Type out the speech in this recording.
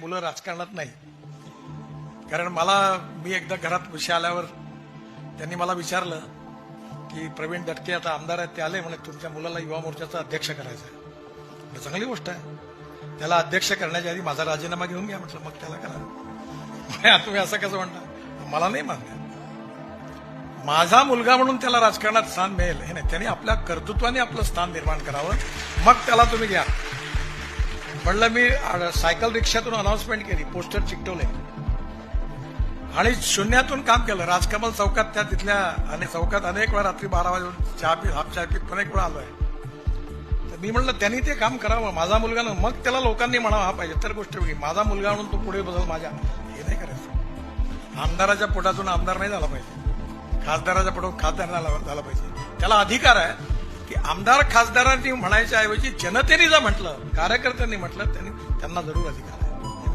मुलं राजकारणात नाही. कारण मला मी एकदा घरात विषय आल्यावर त्यांनी मला विचारलं की प्रवीण दटके आता आमदार आहेत ते आले म्हणे तुमच्या मुलाला युवा मोर्चाचा अध्यक्ष करायचा आहे. चांगली गोष्ट आहे. त्याला अध्यक्ष करण्याच्या आधी माझा राजीनामा घेऊन घ्या. म्हटलं मग त्याला करा. तुम्ही असं कसं म्हणता? मला नाही मान्य. माझा मुलगा म्हणून त्याला राजकारणात स्थान मिळेल. हे नाही त्याने आपल्या कर्तृत्वाने आपलं स्थान निर्माण करावं. मग त्याला तुम्ही घ्या. म्हणलं मी सायकल रिक्षातून अनाऊन्समेंट केली पोस्टर चिकटवले. आणि शून्यातून काम केलं. राजकमल चौकात त्या तिथल्या आणि चौकात अनेक वेळा रात्री बारा वाजून चहा पी हाफ चहा पीत अनेक वेळा आलोय. तर मी म्हणलं त्यांनी ते काम करावं. माझा मुलगा मग त्याला लोकांनी म्हणावं हा पाहिजे तर गोष्ट वेगळी. माझा मुलगा म्हणून तो पुढे बदल माझ्या हे नाही करायचं. आमदाराच्या पोटातून आमदार नाही झाला पाहिजे. खासदाराच्या पोटातून खासदार नाही झाला पाहिजे. त्याला अधिकार आहे. की आमदार खासदारांनी म्हणायच्या ऐवजी जनतेने जर म्हटलं कार्यकर्त्यांनी म्हटलं त्यांनी त्यांना जरूर अधिकार आहे.